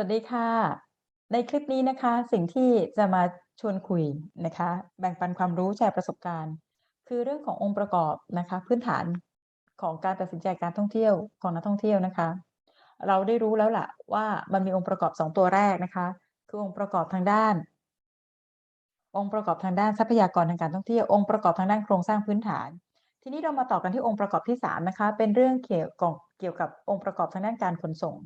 สวัสดีค่ะ ในคลิปนี้นะคะ สิ่งที่จะมาชวนคุยนะคะ แบ่งปันความรู้แชร์ประสบการณ์ คือเรื่องขององค์ประกอบนะคะ พื้นฐานของการตัดสินใจการท่องเที่ยวของนักท่องเที่ยวนะคะ เราได้รู้แล้วล่ะว่ามันมีองค์ประกอบ 2 ตัวแรกนะคะ คือองค์ประกอบทางด้าน องค์ประกอบทางด้านทรัพยากรทางการท่องเที่ยวองค์ประกอบทางด้านโครงสร้างพื้นฐาน ทีนี้เรามาต่อกันที่องค์ประกอบที่3นะคะเป็นเรื่องเกี่ยวกับเกี่ยวกับองค์ประกอบทางด้านการขนส่ง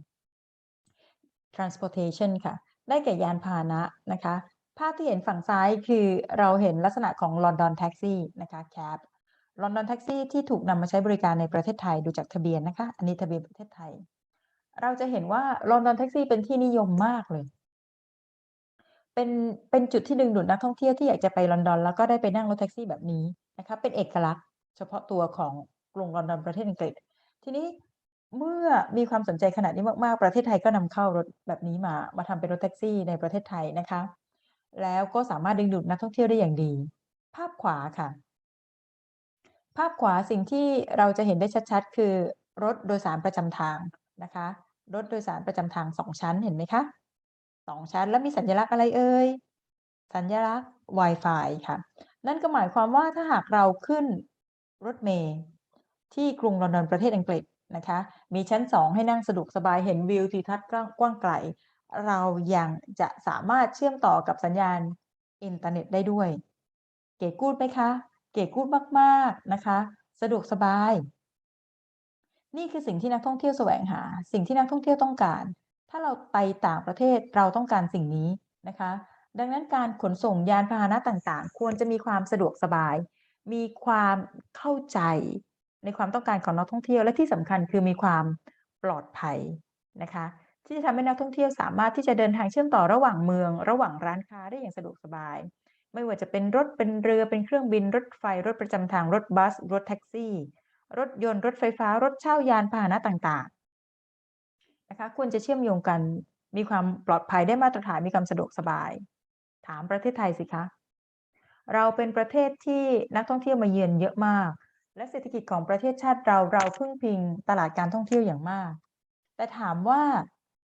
transportation ค่ะ ได้แก่ยานพาหนะนะคะ ภาพที่เห็นฝั่งซ้ายคือเราเห็นลักษณะของ London Taxi นะคะ cab London Taxi ที่ถูกนำมาใช้บริการในประเทศไทยดูจากทะเบียนนะคะ อันนี้ทะเบียนประเทศไทย เราจะเห็นว่า London Taxi เป็นที่นิยมมากเลย เป็นเป็นจุดที่ดึงดูดนักท่องเที่ยวที่อยากจะไปลอนดอน แล้วก็ได้ไปนั่งรถแท็กซี่แบบนี้นะคะ เป็นเอกลักษณ์ เฉพาะตัวของกรุงลอนดอนประเทศอังกฤษ ทีนี้ เมื่อมีความสนใจขนาดนี้มากๆ ประเทศไทยก็นำเข้ารถแบบนี้มา มาทำเป็นรถแท็กซี่ในประเทศไทยนะคะ แล้วก็สามารถดึงดูดนักท่องเที่ยวได้อย่างดี ภาพขวาค่ะ ภาพขวาสิ่งที่เราจะเห็นได้ชัดๆ คือ รถโดยสารประจำทางนะคะ รถโดยสารประจำทาง2ชั้นเห็นไหมคะ2ชั้นแล้วมีสัญลักษณ์อะไรเอ่ย สัญลักษณ์ Wi-Fi ค่ะ นั่นก็หมายความว่าถ้าหากเราขึ้นรถเมล์ที่กรุงลอนดอนประเทศอังกฤษ นะคะ มีชั้น 2 ให้นั่งสะดวกสบายเห็นวิวทิวทัศน์กว้างไกล เรายังจะสามารถเชื่อมต่อกับสัญญาณอินเทอร์เน็ตได้ด้วย เก๋กูดไหมคะ เก๋กูดมากๆนะคะ สะดวกสบาย นี่คือสิ่งที่นักท่องเที่ยวแสวงหา สิ่งที่นักท่องเที่ยวต้องการ ถ้าเราไปต่างประเทศเราต้องการสิ่งนี้นะคะ ดังนั้นการขนส่งยานพาหนะต่างๆ ควรจะมีความสะดวกสบาย มีความเข้าใจ ในความต้องการของนักท่องเที่ยวและที่สำคัญคือมีความปลอดภัยนะคะ ที่จะทำให้นักท่องเที่ยวสามารถที่จะเดินทางเชื่อมต่อระหว่างเมือง ระหว่างร้านค้าได้อย่างสะดวกสบาย ไม่ว่าจะเป็นรถเป็นเรือเป็นเครื่องบินรถไฟ รถประจำทางรถบัส รถแท็กซี่ รถยนต์รถไฟฟ้า รถเช่ายานพาหนะต่างๆนะคะควรจะเชื่อมโยงกันมีความปลอดภัยได้มาตรฐานมีความสะดวกสบาย ถามประเทศไทยสิคะ เราเป็นประเทศที่นักท่องเที่ยวมาเยือนเยอะมาก และเศรษฐกิจของประเทศชาติเราเราพึ่งพิงตลาดการท่องเที่ยวอย่างมาก แต่ถามว่า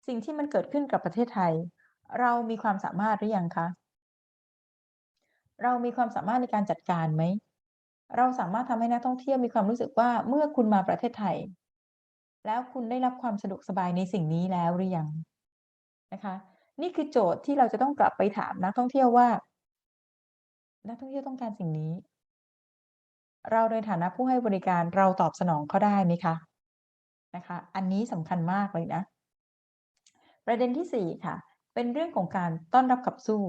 สิ่งที่มันเกิดขึ้นกับประเทศไทย เรามีความสามารถหรือยังคะเรามีความสามารถในการจัดการไหม เราสามารถทำให้นักท่องเที่ยวมีความรู้สึกว่าเมื่อคุณมาประเทศไทย แล้วคุณได้รับความสะดวกสบายในสิ่งนี้แล้วหรือยัง?นะคะ นี่คือโจทย์ที่เราจะต้องกลับไปถามนักท่องเที่ยวว่า นักท่องเที่ยวต้องการสิ่งนี้ เราในฐานะผู้ให้บริการเราตอบสนองเขาได้ไหมคะ?นะคะ อันนี้สำคัญมากเลยนะ ประเด็นที่ 4 ค่ะ เป็นเรื่องของการต้อนรับขับสู้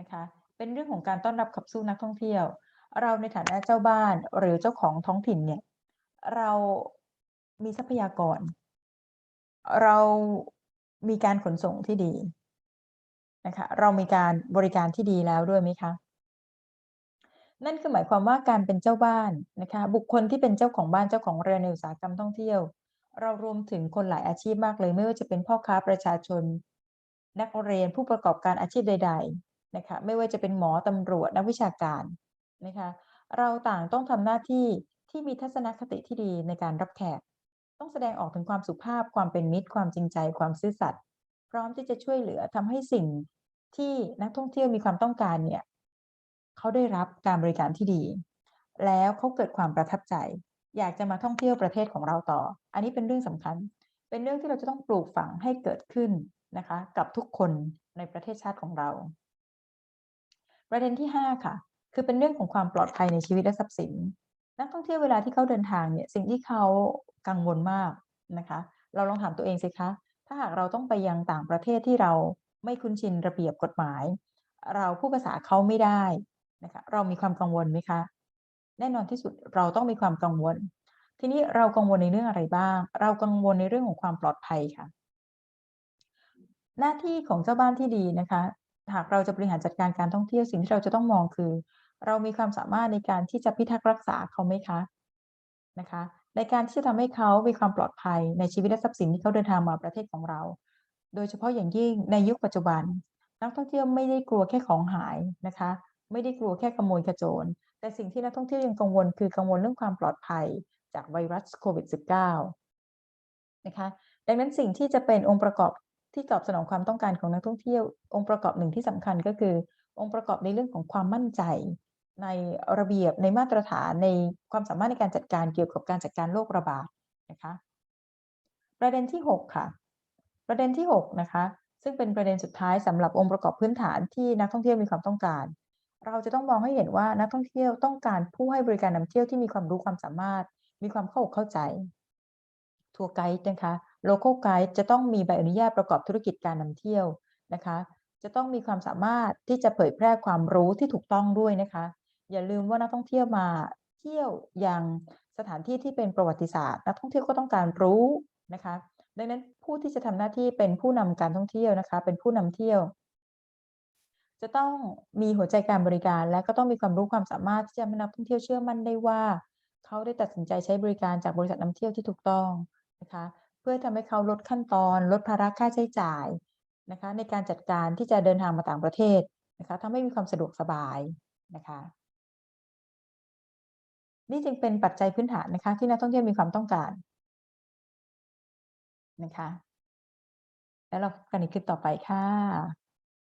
นะคะ เป็นเรื่องของการต้อนรับขับสู้นักท่องเที่ยว เราในฐานะเจ้าบ้านหรือเจ้าของท้องถิ่นเนี่ย เรามีทรัพยากร เรามีการขนส่งที่ดีนะคะ เรามีการบริการที่ดีแล้วด้วยไหมคะ? นั่นคือหมายความว่าการเป็นเจ้าบ้านนะคะ บุคคลที่เป็นเจ้าของบ้านเจ้าของเรือนในอุตสาหกรรมท่องเที่ยว เรารวมถึงคนหลายอาชีพมากเลย ไม่ว่าจะเป็นพ่อค้าประชาชน นักเรียนผู้ประกอบการอาชีพใด ๆนะคะ ไม่ว่าจะเป็นหมอตำรวจนักวิชาการนะคะ เราต่างต้องทำหน้าที่ที่มีทัศนคติที่ดีในการรับแขก ต้องแสดงออกถึงความสุภาพความเป็นมิตร ความจริงใจ ความซื่อสัตย์พร้อมที่จะช่วยเหลือทำให้สิ่งที่นักท่องเที่ยวมีความต้องการเนี่ย เขาได้รับการบริการที่ดี แล้วเขาเกิดความประทับใจ อยากจะมาท่องเที่ยวประเทศของเราต่อ อันนี้เป็นเรื่องสำคัญ เป็นเรื่องที่เราจะต้องปลูกฝังให้เกิดขึ้นนะคะ กับทุกคนในประเทศชาติของเรา ประเด็นที่ 5 ค่ะ คือเป็นเรื่องของความปลอดภัยในชีวิตและทรัพย์สิน นักท่องเที่ยวเวลาที่เขาเดินทางเนี่ยสิ่งที่เขากังวลมากนะคะ เราลองถามตัวเองสิคะ ถ้าหากเราต้องไปยังต่างประเทศที่เราไม่คุ้นชินระเบียบกฎหมาย เราพูดภาษาเขาไม่ได้ นะคะเรามีความกังวลไหมคะ?แน่นอนที่สุดเราต้องมีความกังวล ทีนี้เรากังวลในเรื่องอะไรบ้าง?เรากังวลในเรื่องของความปลอดภัยค่ะ หน้าที่ของเจ้าบ้านที่ดีนะคะ หากเราจะบริหารจัดการการท่องเที่ยวสิ่งที่เราจะต้องมองคือ เรามีความสามารถในการที่จะพิทักษ์รักษาเขาไหมคะ?นะคะ ในการที่จะทำให้เขามีความปลอดภัยในชีวิตและทรัพย์สินที่เขาเดินทางมาประเทศของเรา โดยเฉพาะอย่างยิ่งในยุคปัจจุบันนักท่องเที่ยวไม่ได้กลัวแค่ของหายนะคะ ไม่ได้กลัวแค่ขโมยขโจร แต่สิ่งที่นักท่องเที่ยวยังกังวลคือกังวลเรื่องความปลอดภัยจากไวรัสโควิด -19 นะคะ ดังนั้นสิ่งที่จะเป็นองค์ประกอบที่ตอบสนองความต้องการของนักท่องเที่ยว องค์ประกอบหนึ่งที่สำคัญก็คือ องค์ประกอบในเรื่องของความมั่นใจ ในระเบียบในมาตรฐานในความสามารถในการจัดการเกี่ยวกับการจัดการโรคระบาดนะคะประเด็นที่ 6 ค่ะ ประเด็นที่ 6 นะคะ ซึ่งเป็นประเด็นสุดท้ายสำหรับองค์ประกอบพื้นฐานที่นักท่องเที่ยวมีความต้องการ เราจะต้องมองให้เห็นว่านักท่องเที่ยวต้องการผู้ให้บริการนำเที่ยวที่มีความรู้ความสามารถ มีความเข้าอกเข้าใจ ทัวร์ไกด์นะคะ local guide จะต้องมีใบอนุญาตประกอบธุรกิจการนำเที่ยวนะคะ จะต้องมีความสามารถที่จะเผยแพร่ความรู้ที่ถูกต้องด้วยนะคะ อย่าลืมว่านักท่องเที่ยวมาเที่ยวอยังสถานที่ที่เป็นประวัติศาสตร์ นักท่องเที่ยวก็ต้องการรู้นะคะ ดังนั้นผู้ที่จะทำหน้าที่เป็นผู้นำการท่องเที่ยวนะคะ เป็นผู้นำเที่ยว จะต้องมีหัวใจการบริการ และก็ต้องมีความรู้ความสามารถที่จะให้นักท่องเที่ยวเชื่อมั่นได้ว่า เขาได้ตัดสินใจใช้บริการจากบริษัทนำเที่ยวที่ถูกต้องนะคะ เพื่อทำให้เขาลดขั้นตอน ลดภาระค่าใช้จ่ายนะคะ ในการจัดการที่จะเดินทางมาต่างประเทศนะคะทำให้มีความสะดวกสบายนะคะนี่จึงเป็นปัจจัยพื้นฐานนะคะ ที่นักท่องเที่ยวมีความต้องการนะคะ แล้วเราพบกันในคลิปต่อไปค่ะ